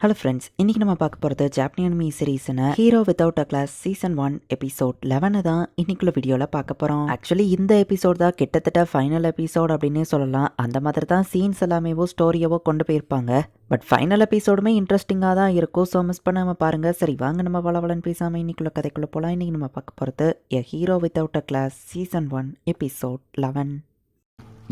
Hello friends இன்னைக்கு நம்ம பார்க்க போகிறது Japanese anime சீரீஸ்னு hero without a class season one episode லெவனை தான் இன்னைக்குள்ள வீடியோவில் பார்க்க போகிறோம் ஆக்சுவலி இந்த எபிசோட் தான் கிட்டத்தட்ட ஃபைனல் எபிசோட் அப்படின்னே சொல்லலாம். அந்த மாதிரி தான் சீன்ஸ் எல்லாமேவோ ஸ்டோரியவோ கொண்டு போயிருப்பாங்க. பட் ஃபைனல் எபிசோடுமே இன்ட்ரெஸ்டிங்காக தான் இருக்கும். ஸோ மிஸ் பண்ணாமல் பாருங்கள் சரி வாங்க நம்ம வளவளன் பேசாமல் இன்னைக்குள்ள கதைக்குள்ளே போகலாம் இன்றைக்கி நம்ம பார்க்க போகிறது a hero without a class season one episode eleven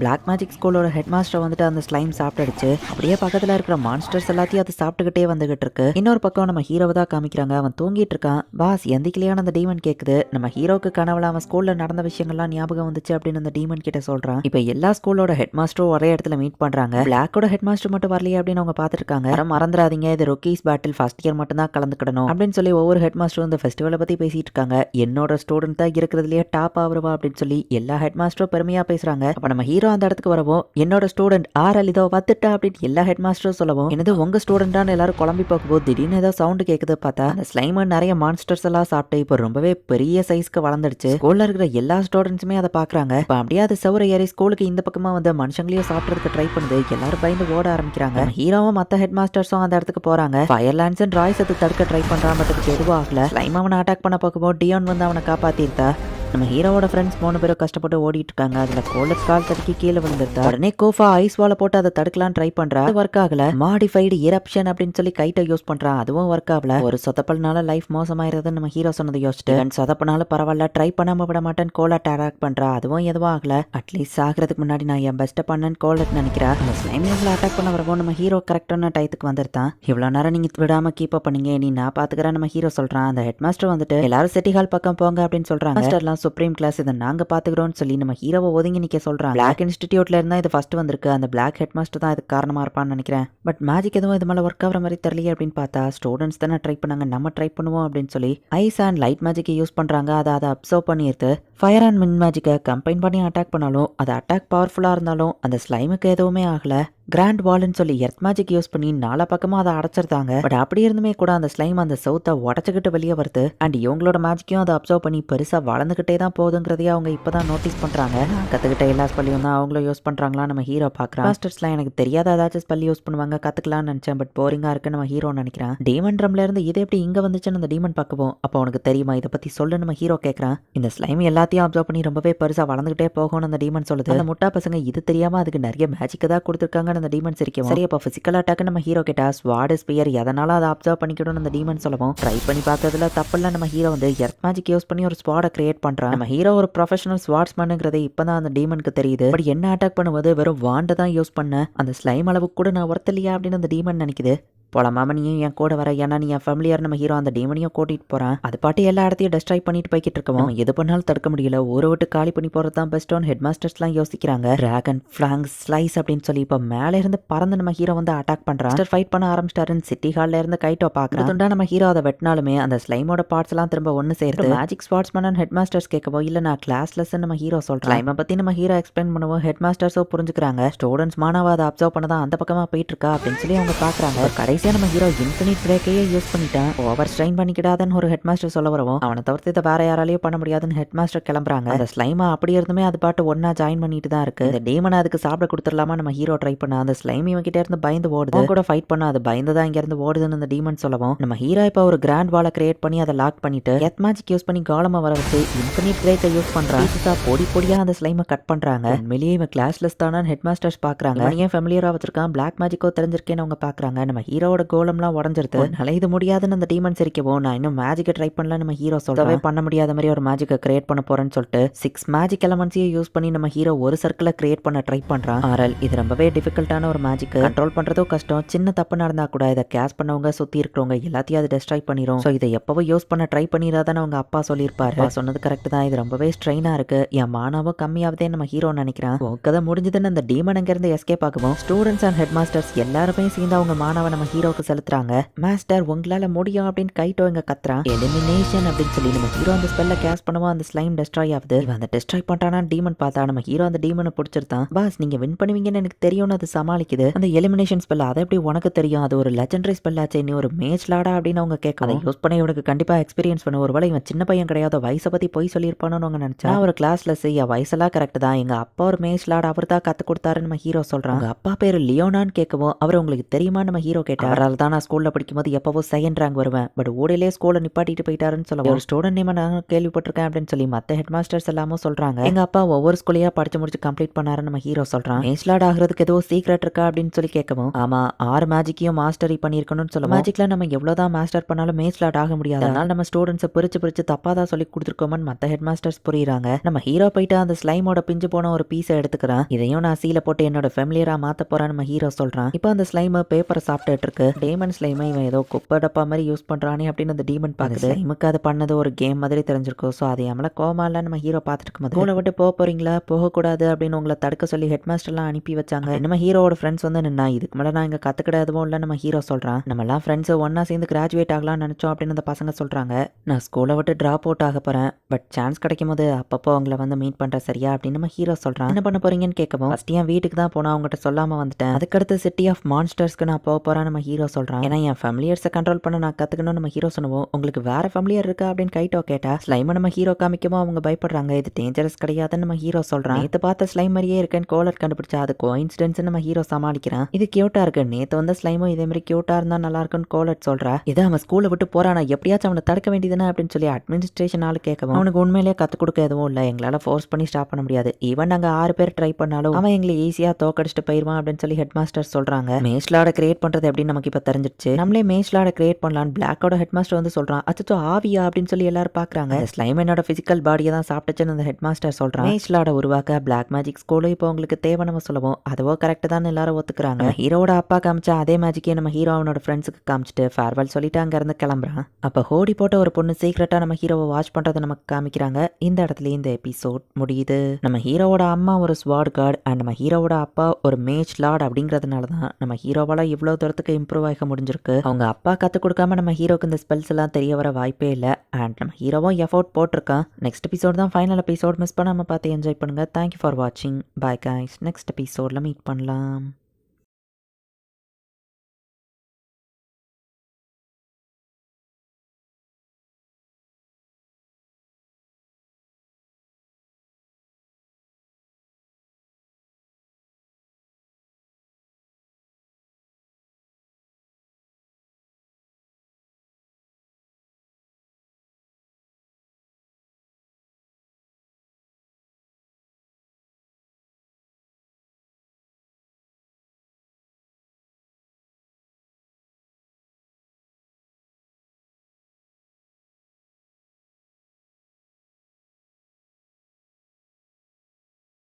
black magic ஸ்கூலோட ஹெட் மாஸ்டர் வந்துட்டு அந்த ஸ்லைம் சாப்பிட்டுடுச்சு. அப்படியே பக்கத்தில் இருக்கிற மான்ஸ்டர்ஸ் எல்லாத்தையும் அது சாப்பிட்டுக்கிட்டே வந்துகிட்டு இருக்கு. இன்னொரு பக்கம் நம்ம ஹீரோவை தான் காமிக்கிறாங்க. அவன் தூங்கிட்டு இருக்கான். பாஸ் எந்திக்கலையான அந்த டீமன் கேக்குது. நம்ம ஹீரோக்கு கனவுல அவன் ஸ்கூல்ல நடந்த விஷயங்கள்லாம் ஞாபகம் வந்துச்சு அப்படின்னு அந்த டீமன் கிட்ட சொல்றான். இப்போ எல்லா ஸ்கூலோட ஹெட் மாஸ்டரும் ஒரே இடத்துல மீட் பண்றாங்க. பிளாக்கோட ஹெட் மாஸ்டர் மட்டும் வரலையே அப்படின்னு அவங்க பார்த்துருக்காங்க இருக்காங்க மறந்துடாதீங்க. இது ரொக்கீஸ் பேட்டில் ஃபர்ஸ்ட் இயர் மட்டும் தான் கலந்துக்கணும் அப்படின்னு சொல்லி ஒவ்வொரு ஹெட் மாஸ்டரும் இந்த ஃபெஸ்டிவலை பத்தி பேசிட்டு இருக்காங்க. என்னோட ஸ்டூடெண்ட் தான் இருக்கிறதுலயே டாப் ஆவருவா அப்படின்னு சொல்லி எல்லா ஹெட் மாஸ்டரும் பெருமையா பேசுறாங்க. அப்ப நம்ம ஹீரோ அந்த இடத்துக்கு வரவும் என்னோட ஸ்டூடெண்ட் ஆர் அலிதோ இதோ வந்துட்டா அப்படின்னு எல்லா ஹெட் மாஸ்டரும் சொல்லவும் என்னது உங்க ஸ்டூடெண்டான எல்லாரும் குழம்பி பார்க்கும்போது திடீர்னு ஏதோ சவுண்ட் கேக்குது பார்த்தா அந்த ஸ்லைம் நிறைய மான்ஸ்டர்ஸ் எல்லாம் சாப்பிட்டு இப்போ ரொம்பவே பெரிய சைஸ்க்கு வளர்ந்துடுச்சு. ஸ்கூல்ல இருக்கிற எல்லா ஸ்டூடெண்ட்ஸுமே அதை பாக்குறாங்க இப்போ அப்படியே அது சவுர ஏறி ஸ்கூலுக்கு இந்த பக்கமா வந்து மனுஷங்களையும் சாப்பிட்றதுக்கு ட்ரை பண்ணுது. எல்லாரும் பயந்து ஓட ஆரம்பிக்கிறாங்க. ஹீரோவும் மத்த ஹெட் மாஸ்டர்ஸும் அந்த இடத்துக்கு போறாங்க. ஃபயர்லாண்ட்ஸ் அண்ட் ராய்ஸ் அது தடுக்க ட்ரை பண்றான் பட் அதுக்கு எதுவும் ஆகல. ஸ்லைம் அவனை அட்டாக் பண்ண பார்க்கும்போது டியோன் வந்து அவனை காப்பாத்திருந்தா நம்ம ஹீரோவோட ஃப்ரெண்ட்ஸ் மூணு பேரும் கஷ்டப்பட்டு ஓடிட்டு இருக்காங்க அதுல கோலட் கால் தடுக்கி கீழே விழுந்துருந்தா உடனே கோஃபா ஐஸ் வால போட்டு அதை தடுக்கலாம் ட்ரை பண்றா. ஒர்க் ஆகல. மாடிஃபைடு இரப்ஷன் அப்படின்னு சொல்லி கைட்டை யூஸ் பண்றான் அதுவும் ஒர்க் ஆகல. ஒரு சொதப்பல்னால லைஃப் மோசமாயிருதுன்னு நம்ம ஹீரோ சொன்னதை யோசிச்சுட்டு சொதப்பனாலும் பரவாயில்ல ட்ரை பண்ணாம விட மாட்டேன் கோலட் அட்டாக் பண்றா. அதுவும் எதுவும் ஆகல. அட்லீஸ்ட் சாகிறதுக்கு முன்னாடி நான் என் பெஸ்ட்டை பண்ணேன்னு கோலட் நினைக்கிறா. அந்த ஸ்லைம் அட்டாக் பண்ண வரவோ நம்ம ஹீரோ கரெக்டான டயத்துக்கு வந்திருந்தான். இவ்வளோ நேரம் நீங்க விடாம கீப் அப் பண்ணீங்க. நீ நான் பாத்துக்கிறேன் நம்ம ஹீரோ சொல்றான். அந்த ஹெட் மாஸ்டர் வந்துட்டு எல்லாரும் சிட்டி ஹால் பக்கம் போங்க அப்படின்னு சொல்றாங்க. மாஸ்டர்லாம் சுப்ரீம் கிளாஸ் இதை நாங்கள் பார்த்துக்கிறோம்னு சொல்லி நம்ம ஹீரோவை ஒதுங்கி நிற்க சொல்கிறான் பிளாக் இன்ஸ்டிடியூட்ல இருந்தால் இது ஃபர்ஸ்ட் வந்திருக்கு. அந்த பிளாக் ஹெட் மாஸ்டர் தான் இதுக்கு காரணமாக இருப்பான்னு நினைக்கிறேன். பட் மேஜிக் எதுவும் இது மேலே ஒர்க் ஆகிற மாதிரி தெரியலையே அப்படின்னு பார்த்தா ஸ்டூடெண்ட்ஸ் தானே ட்ரை பண்ணாங்க. நம்ம ட்ரை பண்ணுவோம் அப்படின்னு சொல்லி ஐஸ் அண்ட் லைட் மேஜிக்கை யூஸ் பண்ணுறாங்க அதை அதை அப்சர்வ் பண்ணிடுது ஃபயர் அண்ட் மின் மேஜிக்கை கம்பைன் பண்ணி அட்டாக் பண்ணாலும் அது அட்டாக் பவர்ஃபுல்லாக இருந்தாலும் அந்த ஸ்லைமுக்கு எதுவுமே ஆகலை. கிராண்ட் வால்னு சொல்லி எர்த் மேஜிக் யூஸ் பண்ணி நாலா பக்கமா அதை அடைச்சிருந்தாங்க. பட் அப்படி இருந்துமே கூட அந்த ஸ்லைம் அந்த சவுத்தை உடச்சிக்கிட்டு வெளியே வருது. அண்ட் இவங்களோட மேஜிக்கையும் அதை அப்சர்வ் பண்ணி பெருசா வளர்ந்துகிட்டே தான் போகுதுங்கிறதையே அவங்க இப்பதான் நோட்டீஸ் பண்றாங்க. நான் கத்துக்கிட்ட எல்லா ஸ்பெல்லையும் தான் அவங்களும் யூஸ் பண்றாங்களா நம்ம ஹீரோ பாக்குறோம் மாஸ்டர்ஸ்லாம் எனக்கு தெரியாத ஏதாச்சும் ஸ்பெல் யூஸ் பண்ணுவாங்க கத்துக்கலாம்னு நினைச்சேன் பட் போரிங்கா இருக்கு நம்ம ஹீரோ நினைக்கிறேன். டீமன் ட்ரம்ல இருந்து இது எப்படி இங்க வந்துச்சுன்னு அந்த டீமன் பார்க்கவும் அப்போ உனக்கு தெரியுமா? இதை பத்தி சொல்லு நம்ம ஹீரோ கேட்கறான் இந்த ஸ்லைம் எல்லாத்தையும் அப்சர்வ் பண்ணி ரொம்பவே பெருசா வளர்ந்துகிட்டே போகும்னு அந்த டீமன் சொல்லுது. அந்த முட்டா பசங்க இது தெரியாம அதுக்கு நிறைய மேஜிக் தான் கொடுத்துருக்காங்கன்னு அந்த டீமன் சிரிக்கும் சரி அப்போ பிசிக்கல் அட்டாக் நம்ம ஹீரோ கிட்ட ஸ்வாட் ஸ்பியர் எதனால அதை அப்சர்வ் பண்ணிக்கணும்னு அந்த டீமன் சொல்லவும். ட்ரை பண்ணி பார்த்ததுல தப்பில்ல நம்ம ஹீரோ வந்து எர்த் மேஜிக் யூஸ் பண்ணி ஒரு ஸ்வாடை கிரியேட் பண்றான். நம்ம ஹீரோ ஒரு ப்ரொஃபஷனல் ஸ்வாட்ஸ்மேனுங்கிறது இப்பதான் அந்த டீமனுக்கு தெரியுது. பட் என்ன அட்டாக் பண்ணும்போது வெறும் வாண்டை தான் யூஸ் பண்ண அந்த ஸ்லைம் அளவுக்கு கூட நான் ஒருத்தலையா அப்படின்னு அந்த டீமன் நினைக்குது. போலாமா நீயும் என் கூட வர? ஏன்னா நீ என் ஃபேமிலியார் நம்ம ஹீரோ அந்த டீமனையும் கூட்டிட்டு போறான். அது பாட்டு எல்லா இடத்தையும் டெஸ்ட்ராய் பண்ணிட்டு போய்கிட்டு இருக்கோம்? எது பண்ணாலும் தடுக்க முடியல. ஊரை விட்டு காலி பண்ணி போறது தான் பெஸ்ட் ஹெட் மாஸ்டர்ஸ்லாம் யோசிக்கிறாங்க. டிராகன் ஃபிளாங் ஸ்லைஸ் அப்படின்னு சொல்லி இப்போ மேலே இருந்து பறந்து நம்ம ஹீரோ வந்து அட்டாக் பண்றான். ஃபைட் பண்ண ஆரம்பிச்சிட்டாருன்னு சிட்டி ஹால்ல இருந்து கைட்டோ பாக்குறோம் துண்டா நம்ம ஹீரோ அதை வெட்டினாலுமே அந்த ஸ்லைமோட பார்ட்ஸ் எல்லாம் திரும்ப ஒன்னு சேர்த்து மேஜிக் ஸ்பாட்ஸ் பண்ண ஹெட் மாஸ்டர்ஸ் கேட்கவோ இல்ல நான் கிளாஸ் லெஸ் நம்ம ஹீரோ சொல்றேன். ஸ்லைமை பத்தி நம்ம ஹீரோ எக்ஸ்பிளைன் பண்ணுவோம் ஹெட் மாஸ்டர்ஸோ புரிஞ்சுக்கிறாங்க. ஸ்டூடெண்ட்ஸ் மாணவ அதை அப்சர்வ் பண்ண தான் அந்த பக்கமா போயிட்டு இருக்கா அப்படின்னு சொல்லி அவங்க பாக்குறாங்க. கடைசியா நம்ம ஹீரோ இன்ஃபினிட் பிரேக்கையே யூஸ் பண்ணிட்டேன் ஓவர் ஸ்ட்ரைன் பண்ணிக்கிடாதன்னு ஒரு ஹெட் மாஸ்டர் சொல்ல வரவும். அவனை தவிர்த்து இதை வேற யாராலையும் பண்ண முடியாதுன்னு ஹெட் மாஸ்டர் கிளம்புறாங்க. அந்த ஸ்லைமா அப்படி இருந்துமே அது பாட்டு ஒன்னா ஜாயின் பண்ணிட்டு தான் இருக்கு. இந்த டேமனை அதுக்கு சாப்பிட கொடுத்துடலாமா நம்ம ஹீரோ ட்ரை பண்ண? அந்த ஸ்லைம் இவன் கிட்டே இருந்து பயந்து ஓடுது. கூட ஃபைட் பண்ண அது பயந்து தான் இங்க இருந்து ஓடுதுன்னு அந்த டீமன் சொல்லவும். நம்ம ஹீரோ இப்போ ஒரு கிராண்ட் வாலை கிரியேட் பண்ணி அதை லாக் பண்ணிட்டு எத் மேஜிக் யூஸ் பண்ணி காலமா வர வச்சு இன்ஃபினிட் பிரேக்கை யூஸ் பண்றான். பொடி பொடியா அந்த ஸ்லைமை கட் பண்றாங்க. உண்மையிலேயே இவன் கிளாஸ்லெஸ் தானு ஹெட் மாஸ்டர்ஸ் பாக்குறாங்க ஏன் ஃபெமிலியரா வச்சிருக்கான்? பிளாக் மேஜிக்கோ தெரிஞ்சிருக்கேன்னு அவங்க பாக்குறாங்க. நம்ம ஹீரோட கோலம்லாம் உடஞ்சிருது. அதனால இது முடியாதுன்னு அந்த டீமன் சிரிக்கவும் நான் இன்னும் மேஜிக்கை ட்ரை பண்ணல நம்ம ஹீரோ சொல்லவே பண்ண முடியாத மாதிரி ஒரு மேஜிக்கை கிரியேட் பண்ண போறேன்னு சொல்லிட்டு சிக்ஸ் மேஜிக் எலமெண்ட்ஸையும் யூஸ் பண்ணி நம்ம ஹீரோ ஒரு சர்க்கிளை கிரியேட் பண்ண ட்ரை பண்றான். ஆரல் இது ரொம்பவே டிஃபிகல்ட்டான ஒரு மேஜிக் கண்ட்ரோல் பண்றதும் கஷ்டம். சின்ன தப்பு நடந்தா கூட இதை கேஸ் பண்ணவங்க சுத்தி இருக்கிறவங்க எல்லாத்தையும் அது டெஸ்ட்ராய் பண்ணிரும். ஸோ இதை எப்பவும் யூஸ் பண்ண ட்ரை பண்ணிடாதான்னு அவங்க அப்பா சொல்லியிருப்பாரு. சொன்னது கரெக்ட் தான். இது ரொம்பவே ஸ்ட்ரெயினா இருக்கு. என் மானாவும் கம்மியாவதே நம்ம ஹீரோ நினைக்கிறேன். கதை முடிஞ்சதுன்னு அந்த டீமன் அங்க இருந்து எஸ்கேப் ஆகவும் ஸ்டூடெண்ட்ஸ் அண்ட் ஹெட் மாஸ்டர்ஸ் எல்லாருமே சேர்ந்து அவங்க மாணவ நம்ம ஹீரோக்கு செலுத்துறாங்க. மாஸ்டர் உங்களால முடியும் அப்படின்னு கைட்டோ இங்க கத்துறான். எலிமினேஷன் அப்படின்னு சொல்லி நம்ம ஹீரோ அந்த ஸ்பெல்ல கேஸ் பண்ணுவோம். அந்த ஸ்லைம் டெஸ்ட்ராய் ஆகுது. இவன் அந்த டெஸ்ட்ராய் பண்றானா டீமன் பார்த்தா நம்ம ஹீரோ அந்த டீமனை பிடிச்சிருந்தான் பாஸ் நீங்க வின் பண்ணுவீங்கன்னு எனக்கு தெரியும்னு அது சமாளிக்குது. அந்த எலிமினேஷன் ஸ்பெல் அதை எப்படி உனக்கு தெரியும்? அது ஒரு லெஜண்டரி ஸ்பெல் ஆச்சு நீ ஒரு மேட்ச் லாடா அப்படின்னு அவங்க கேட்க அதை யூஸ் பண்ணி இவனுக்கு கண்டிப்பா எக்ஸ்பீரியன்ஸ் பண்ண ஒருவேளை இவன் சின்ன பையன் கிடையாது வயசை பத்தி போய் சொல்லியிருப்பானு அவங்க நினைச்சா? நான் ஒரு கிளாஸ்ல செய்ய வயசெல்லாம் கரெக்ட் தான். எங்க அப்பா ஒரு மேட்ச் லாட் அவர் தான் கத்து கொடுத்தாரு நம்ம ஹீரோ சொல்றாங்க அப்பா பேரு லியோனான்னு கேட்கவும் அவர் உங்களுக்கு தெரியுமா நம்ம ஹீரோ கேட்டா போயிட்டா அவரால் தான் நான் ஸ்கூல்ல படிக்கும்போது எப்பவோ செகண்ட் ரேங்க் வருவேன். பட் ஓடையிலே ஸ்கூலை நிப்பாட்டிட்டு போயிட்டாருன்னு சொல்ல ஒரு ஸ்டூடெண்ட் நேம் நான் கேள்விப்பட்டிருக்கேன் அப்படின்னு சொல்லி மத்த ஹெட் மாஸ்டர்ஸ் எல்லாமும் சொல்றாங்க. எங்க அப்பா ஒவ்வொரு ஸ்கூலையா படிச்சு முடிச்சு கம்ப்ளீட் பண்ணாருன்னு நம்ம ஹீரோ சொல்றான். மேஸ்லாட் ஆகிறதுக்கு ஏதோ சீக்ரெட் இருக்கா அப்படின்னு சொல்லி கேட்கவும் ஆமா ஆறு மேஜிக்கையும் மாஸ்டரி பண்ணியிருக்கணும்னு சொல்ல மேஜிக்ல நம்ம எவ்வளவுதான் மாஸ்டர் பண்ணாலும் மேஸ்லாட் ஆக முடியாது. அதனால நம்ம ஸ்டூடெண்ட்ஸை பிரிச்சு பிரிச்சு தப்பா தான் சொல்லி கொடுத்துருக்கோமன்னு மத்த ஹெட் மாஸ்டர்ஸ் புரியுறாங்க. நம்ம ஹீரோ போயிட்டு அந்த ஸ்லைமோட பிஞ்சு போன ஒரு பீஸை எடுத்துக்கிறான். இதையும் நான் சீல போட்டு என்னோட ஃபெமிலியரா மாத்த போறேன் நம்ம ஹீரோ சொல்றான். இப்போ அந்த ஸ்லைம் பேப்பரை சாப்பிட்டுட்டு இருக்கு. டேமன் ஸ்லைமை இவன் ஏதோ குப்பை டப்பா மாதிரி யூஸ் பண்றானே அப்படின்னு அந்த டீமன் பாக்குது. ஸ்லைமுக்கு அது பண்ணது ஒரு கேம் மாதிரி தெரிஞ்சிருக்கும். ஸோ அதை நம்மள கோமால நம்ம ஹீரோ பார்த்துட்டு இருக்கும்போது. ஸ்கூலை விட்டு போக போறீங்களா? போகக்கூடாது அப்படின்னு உங்களை தடுக்க சொல்லி ஹெட் மாஸ்டர்லாம் அனுப்பி வச்சாங்க. நம்ம ஹீரோவோட ஃப்ரெண்ட்ஸ் வந்து நின்னா இதுக்கு மேலே நான் இங்கே கற்றுக்கிட எதுவும் இல்லை நம்ம ஹீரோ சொல்கிறான் நம்மலாம் ஃப்ரெண்ட்ஸ் ஒன்றா சேர்ந்து கிராஜுவேட் ஆகலாம்னு நினச்சோம் அப்படின்னு அந்த பசங்க சொல்கிறாங்க நான் ஸ்கூலை விட்டு ட்ராப் அவுட் ஆக போகிறேன் பட் சான்ஸ் கிடைக்கும் போது அப்பப்போ அவங்கள வந்து மீட் பண்ணுறேன் சரியா அப்படின்னு நம்ம ஹீரோ சொல்கிறான் என்ன பண்ண போறீங்கன்னு கேட்கவும் ஃபஸ்ட் என் வீட்டுக்கு தான் போனா அவங்ககிட்ட சொல்லாமல் வந்துட்டேன். அதுக்கடுத்து சிட்டி ஆஃப் மான்ஸ்டர்ஸ்க்கு நான் போக போகிறேன் நம்ம ஹீரோ சொல்கிறான் ஏன்னா என் ஃபேமிலியர்ஸை கண்ட்ரோல் பண்ண நான் கற்றுக்கணும் நம்ம ஹீரோ சொல்லுவோம் உங்களுக்கு வேற ஃபேமிலியர் இருக்கா அப்படின்னு கைட்டோ கேட்டா ஸ்லைமை நம்ம ஹீரோ காமிக்கவும் அவங்க பயப்படுறாங்க. இது டேஞ்சரஸ் கிடையாதுன்னு நம்ம ஹீரோ சொல்றான். இது பார்த்த ஸ்லைம் மாதிரியே இருக்கேன்னு கோலர் கண்டுபிடிச்சா அது கோயின்சிடென்ஸ் நம்ம ஹீரோ சமாளிக்கிறான். இது கியூட்டா இருக்கு. நேத்து வந்த ஸ்லைமும் இதே மாதிரி கியூட்டா இருந்தா நல்லா இருக்கும்னு கோலட் சொல்றா. இதை அவன் ஸ்கூலை விட்டு போறானா? எப்படியாச்சும் அவனை தடுக்க வேண்டியதுன்னு அப்படின்னு சொல்லி அட்மினிஸ்ட்ரேஷன் ஆளு கேட்கவும் அவனுக்கு உண்மையிலேயே கத்து கொடுக்க எதுவும் இல்லை. எங்களால ஃபோர்ஸ் பண்ணி ஸ்டாப் பண்ண முடியாது. ஈவன் நாங்க ஆறு பேர் ட்ரை பண்ணாலும் அவன் எங்களை ஈஸியா தோக்கடிச்சிட்டு போயிருவான் அப்படின்னு சொல்லி ஹெட் மாஸ்டர் சொல்றாங்க மேஸ்லாட கிரியேட் பண்றது எப்படி நமக்கு இப்போ தெரிஞ்சிருச்சு. நம்மளே மேஸ்லாட கிரியேட் பண்ணலாம் பிளாக்கோட ஹெட் மாஸ்டர் வந்து சொல்றான். அச்சோ ஆவியா அப்படின்னு சொல்லி எல்லாரும் பாக்குறாங்க. ஸ்லைம் என்னோட பிசிக்கல் பாடியை தான் சாப்பிட்டுச்சுன்னு அந்த ஹெட் மாஸ்டர் சொல்றான் மேஸ்லாட உருவாக்க பிளாக் மேஜிக் ஸ்கூலும் இப்போ உங்களுக்கு தேவை நம்ம சொல்லுவோம். அதுவோ கரெக்ட் தான் எல்லாரும் ஒத்துக்கிறாங்க. ஹீரோட அப்பா காமிச்ச அதே மேஜிக்கே நம்ம ஹீரோ அவனோட ஃப்ரெண்ட்ஸுக்கு காமிச்சிட்டு ஃபேர்வெல் சொல்லிட்டு அங்க இருந்து கிளம்புறான். அப்ப ஹோடி போட்ட ஒரு பொண்ணு சீக்கிரட்டா நம்ம ஹீரோவை வாட்ச் பண்றதை நமக்கு காமிக்கிறாங்க. இந்த இடத்துல இந்த எபிசோட் முடியுது. நம்ம ஹீரோவோட அம்மா ஒரு ஸ்வாட் கார்டு அண்ட் நம்ம ஹீரோவோட அப்பா ஒரு மேஜ் லார்ட் அப்படிங்கிறதுனால தான் நம்ம ஹீரோவால இவ்வளவு தூரத்துக்கு இம்ப்ரூவ் ஆக முடிஞ்சிருக்கு. அவங்க அப்பா கற்றுக் கொடுக்காம நம்ம ஹீரோக்கு இந்த ஸ்பெல்ஸ் எல்லாம் தெரிய வர வாய்ப்பே இல்லை. அண்ட் நம்ம ஹீரோவும் எஃபோர்ட் போட்டிருக்கான். நெக்ஸ்ட் எபிசோட் தான் ஃபைனல் எபிசோட் மிஸ் பண்ணாமல் பார்த்து என்ஜாய் பண்ணுங்கள் தேங்க்யூ ஃபார் வாட்சிங் பாய் கைஸ் நெக்ஸ்ட் எபிசோடில் மீட் பண்ணலாம்.